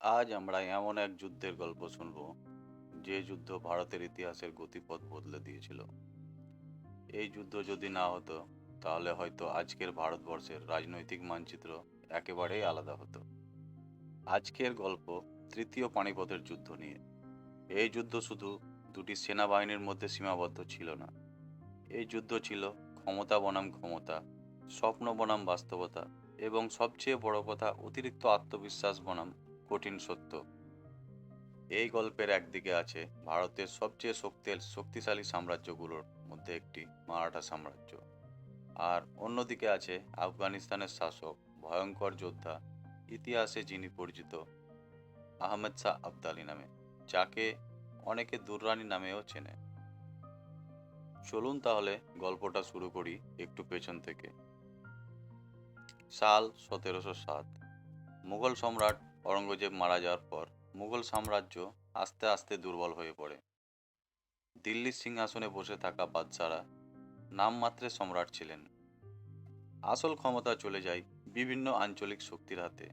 আজ আমরা এমন এক যুদ্ধের গল্প শুনব, যে যুদ্ধ ভারতের ইতিহাসের গতিপথ বদলে দিয়েছিল। এই যুদ্ধ যদি না হতো, তাহলে হয়তো আজকের ভারতবর্ষের রাজনৈতিক মানচিত্র একেবারেই আলাদা হতো। আজকের গল্প তৃতীয় পানিপথের যুদ্ধ নিয়ে। এই যুদ্ধ শুধু দুটি সেনাবাহিনীর মধ্যে সীমাবদ্ধ ছিল না। এই যুদ্ধ ছিল ক্ষমতা বনাম ক্ষমতা, স্বপ্ন বনাম বাস্তবতা, এবং সবচেয়ে বড় কথা অতিরিক্ত আত্মবিশ্বাস বনাম কঠিন সত্য। এই গল্পের একদিকে আছে ভারতের সবচেয়ে শক্তি শক্তিশালী সাম্রাজ্যগুলোর মধ্যে একটি মারাঠা সাম্রাজ্য। আর অন্যদিকে আছে আফগানিস্তানের শাসক, ভয়ঙ্কর যোদ্ধা, ইতিহাসে যিনি পরিচিত, আহমেদ শাহ আবদালি নামে, যাকে অনেকে দুররানি নামেও চেনে। চলুন তাহলে গল্পটা শুরু করি একটু পেছন থেকে। সাল সতেরোশো সাত। মুঘল সম্রাট অরঙ্গজেব মারা যাওয়ার পর মুঘল সাম্রাজ্য আস্তে আস্তে দুর্বল হয়ে পড়ে। দিল্লির সিংহাসনে বসে থাকা বাদশারা নামমাত্রে সম্রাট ছিলেন। আসল ক্ষমতা চলে যায় বিভিন্ন আঞ্চলিক শক্তির হাতে।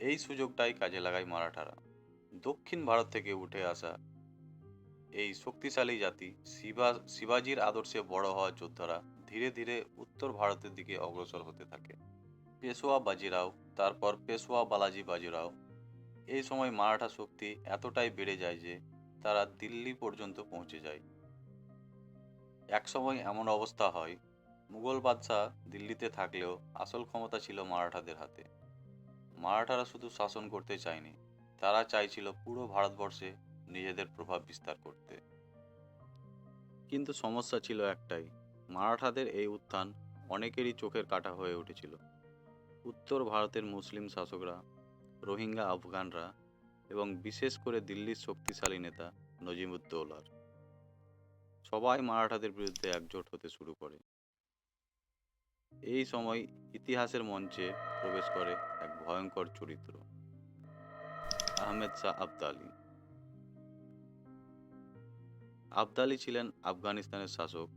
এই সুযোগটাই কাজে লাগায় মারাঠারা। দক্ষিণ ভারত থেকে উঠে আসা এই শক্তিশালী জাতি শিবা, শিবাজির আদর্শে বড় হওয়া যোদ্ধারা ধীরে ধীরে উত্তর ভারতের দিকে অগ্রসর হতে থাকে। পেশোয়া বাজিরাও, তারপর পেশোয়া বালাজি বাজিরাও। এই সময় মারাঠা শক্তি এতটাই বেড়ে যায় যে তারা দিল্লি পর্যন্ত পৌঁছে যায়। একসময় এমন অবস্থা হয়, মুঘল বাদশাহ দিল্লিতে থাকলেও আসল ক্ষমতা ছিল মারাঠাদের হাতে। মারাঠারা শুধু শাসন করতে চায়নি, তারা চাইছিল পুরো ভারতবর্ষে নিজেদের প্রভাব বিস্তার করতে। কিন্তু সমস্যা ছিল একটাই, মারাঠাদের এই উত্থান অনেকেরই চোখের কাটা হয়ে উঠেছিল। উত্তর ভারতের মুসলিম শাসকরা, রোহিঙ্গা আফগানরা এবং বিশেষ করে দিল্লির শক্তিশালী নেতা নজিমুদ্দৌলার। সবাই মারাঠাদের বিরুদ্ধে একজোট হতে শুরু করে। এই সময় ইতিহাসের মঞ্চে প্রবেশ করে এক ভয়ঙ্কর চরিত্র, আহমেদ শাহ আবদালি। আবদালি ছিলেন আফগানিস্তানের শাসক।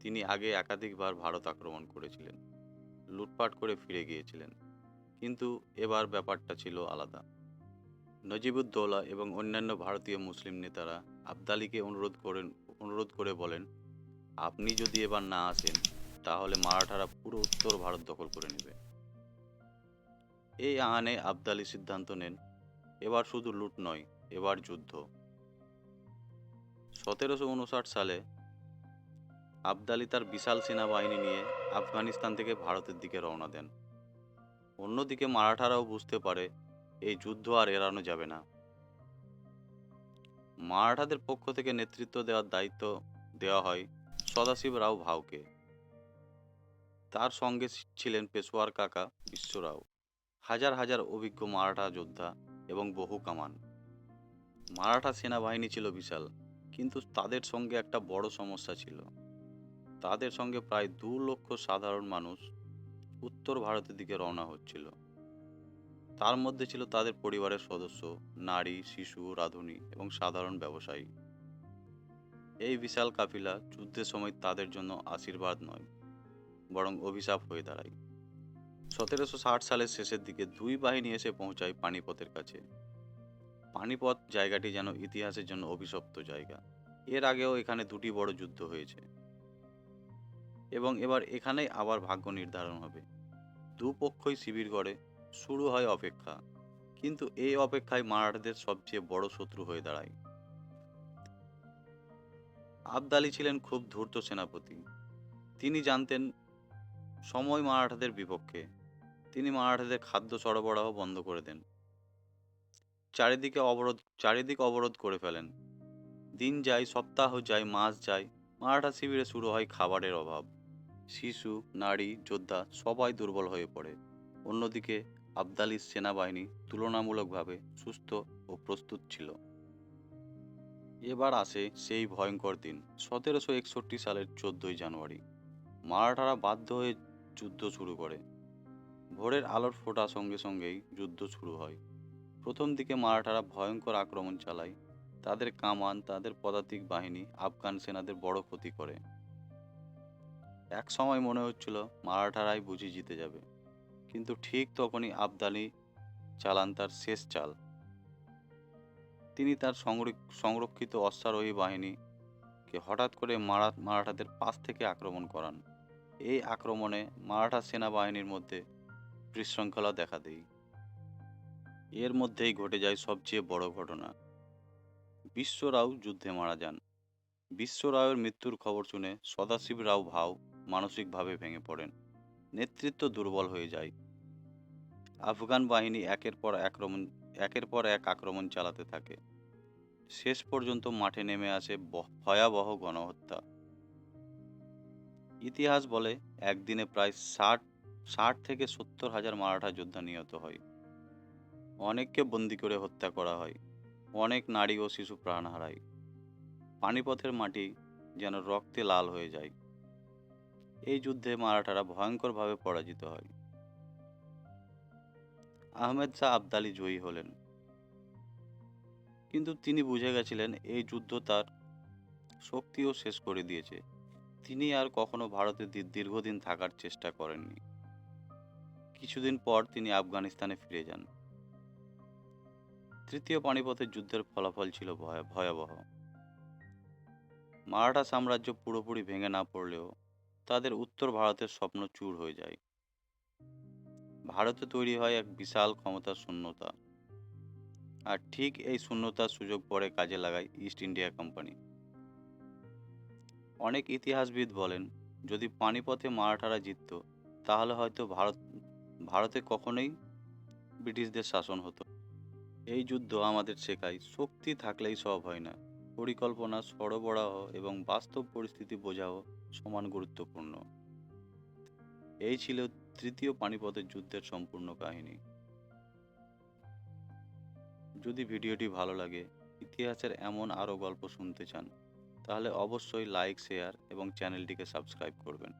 তিনি আগে একাধিকবার ভারত আক্রমণ করেছিলেন। লুটপাট করে ফিরে গিয়েছিলেন। কিন্তু এবার ব্যাপারটা ছিল আলাদা। নজিবুদ্দৌলা এবং অন্যান্য ভারতীয় মুসলিম নেতারা আবদালিকে অনুরোধ করেন, অনুরোধ করে বলেন, আপনি যদি এবার না আসেন, তাহলে মারাঠারা পুরো উত্তর ভারত দখল করে নেবে। এই আহানে আবদালি সিদ্ধান্ত নেন, এবার শুধু লুট নয়, এবার যুদ্ধ। সতেরোশো উনষাট সালে আবদালি তার বিশাল সেনাবাহিনী নিয়ে আফগানিস্তান থেকে ভারতের দিকে রওনা দেন। অন্যদিকে মারাঠারাও বুঝতে পারে এই যুদ্ধ আর এড়ানো যাবে না। মারাঠাদের পক্ষ থেকে নেতৃত্ব দেওয়ার দায়িত্ব দেওয়া হয় সদাশিব রাও ভাউকে তার সঙ্গে ছিলেন পেশোয়ার কাকা বিশ্বরাও হাজার হাজার অভিজ্ঞ মারাঠা যোদ্ধা এবং বহু কামান। মারাঠা সেনাবাহিনী ছিল বিশাল, কিন্তু তাদের সঙ্গে একটা বড় সমস্যা ছিল। তাদের সঙ্গে প্রায় দু লক্ষ সাধারণ মানুষ উত্তর ভারতের দিকে রওনা হচ্ছিল। তার মধ্যে ছিল তাদের পরিবারের সদস্য, নারী, শিশু, রাঁধুনি এবং সাধারণ ব্যবসায়ী। এই বিশাল কাফিলা যুদ্ধের সময় তাদের জন্য আশীর্বাদ নয়, বরং অভিশাপ হয়ে দাঁড়ায়। সতেরোশো ষাট সালের শেষের দিকে দুই বাহিনী এসে পৌঁছায় পানিপথের কাছে। পানিপথ জায়গাটি যেন ইতিহাসের জন্য অভিশপ্ত জায়গা। এর আগেও এখানে দুটি বড় যুদ্ধ হয়েছে। এবং এবার এখানেই আবার ভাগ্য নির্ধারণ হবে। দুপক্ষই শিবির গড়ে শুরু হয় অপেক্ষা, কিন্তু এই অপেক্ষায় মারাঠাদের সবচেয়ে বড় শত্রু হয়ে দাঁড়ায়। আবদালি ছিলেন খুব ধূর্ত সেনাপতি। তিনি জানতেন সময় মারাঠাদের বিপক্ষে। তিনি মারাঠাদের খাদ্য সরবরাহ বন্ধ করে দেন। চারিদিকে অবরোধ, চারিদিক অবরোধ করে ফেলেন। দিন যায়, সপ্তাহ যায়, মাস যায়, মারাঠা শিবিরে শুরু হয় খাবারের অভাব। শিশু, নারী, যোদ্ধা সবাই দুর্বল হয়ে পড়ে। অন্যদিকে আবদালির সেনাবাহিনী তুলনামূলকভাবে সুস্থ ও প্রস্তুত ছিল। এবার আসে সেই ভয়ঙ্কর দিন, সতেরোশো একষট্টি সালের চোদ্দই জানুয়ারি। মারাঠারা বাধ্য হয়ে যুদ্ধ শুরু করে। ভোরের আলোর ফোটা সঙ্গে সঙ্গেই যুদ্ধ শুরু হয়। প্রথম দিকে মারাঠারা ভয়ঙ্কর আক্রমণ চালায়। তাদের কামান, তাদের পদাতিক বাহিনী, আফগান সেনাদের বড় ক্ষতি করে। এক সময় মনে হচ্ছিল মারাঠারাই বুঝি জিতে যাবে। কিন্তু ঠিক তখনই আবদালি চালান তার শেষ চাল। তিনি তার সংরক- সংরক্ষিত অশ্বারোহী বাহিনীকে হঠাৎ করে মারা, মারাঠাদের পাশ থেকে আক্রমণ করান। এই আক্রমণে মারাঠা সেনাবাহিনীর মধ্যে বিশৃঙ্খলা দেখা দেয় এর মধ্যেই ঘটে যায় সবচেয়ে বড় ঘটনা। বিশ্বরাও যুদ্ধে মারা যান। বিশ্ব রাওয়ের মৃত্যুর খবর শুনে সদাশিব রাও ভাও মানসিকভাবে ভেঙে পড়েন। নেতৃত্ব দুর্বল হয়ে যায়। আফগান বাহিনী একের পর আক্রমণ একের পর এক আক্রমণ চালাতে থাকে। শেষ পর্যন্ত মাঠে নেমে আসে ভয়াবহ গণহত্যা। ইতিহাস বলে, একদিনে প্রায় ষাট ষাট থেকে সত্তর হাজার মারাঠা যোদ্ধা নিহত হয়। অনেককে বন্দি করে হত্যা করা হয়। অনেক নারী ও শিশু প্রাণ হারায়। পানিপথের মাটি যেন রক্তে লাল হয়ে যায়। এই যুদ্ধে মারাঠারা ভয়ঙ্করভাবে পরাজিত হয়। আহমেদ শাহ আবদালি জয়ী হলেন। কিন্তু তিনি বুঝে গেছিলেন এই যুদ্ধ তার শক্তিও শেষ করে দিয়েছে। তিনি আর কখনো ভারতে দীর্ঘদিন থাকার চেষ্টা করেননি। কিছুদিন পর তিনি আফগানিস্তানে ফিরে যান। তৃতীয় পানিপথের যুদ্ধের ফলাফল ছিল ভয়া- ভয়াবহ। মারাঠা সাম্রাজ্য পুরোপুরি ভেঙে না পড়লেও তাদের উত্তর ভারতের স্বপ্ন চূর হয়ে যায়। ভারতে তৈরি হয় এক বিশাল ক্ষমতার শূন্যতা। আর ঠিক এই শূন্যতার সুযোগ পরে কাজে লাগায় ইস্ট ইন্ডিয়া কোম্পানি অনেক ইতিহাসবিদ বলেন, যদি পানিপথে মারাঠারা জিতত, তাহলে হয়তো ভারত, ভারতে কখনোই ব্রিটিশদের শাসন হতো। এই যুদ্ধ আমাদের শেখায়, শক্তি থাকলেই সব হয় না। পরিকল্পনা, সরবরাহ এবং বাস্তব পরিস্থিতি বোঝাও সমান গুরুত্বপূর্ণ। এই ছিল তৃতীয় পানিপথের যুদ্ধের সম্পূর্ণ কাহিনী। যদি ভিডিওটি ভালো লাগে, ইতিহাসের এমন আরও গল্প শুনতে চান, তাহলে অবশ্যই লাইক, শেয়ার এবং চ্যানেলটিকে সাবস্ক্রাইব করবেন।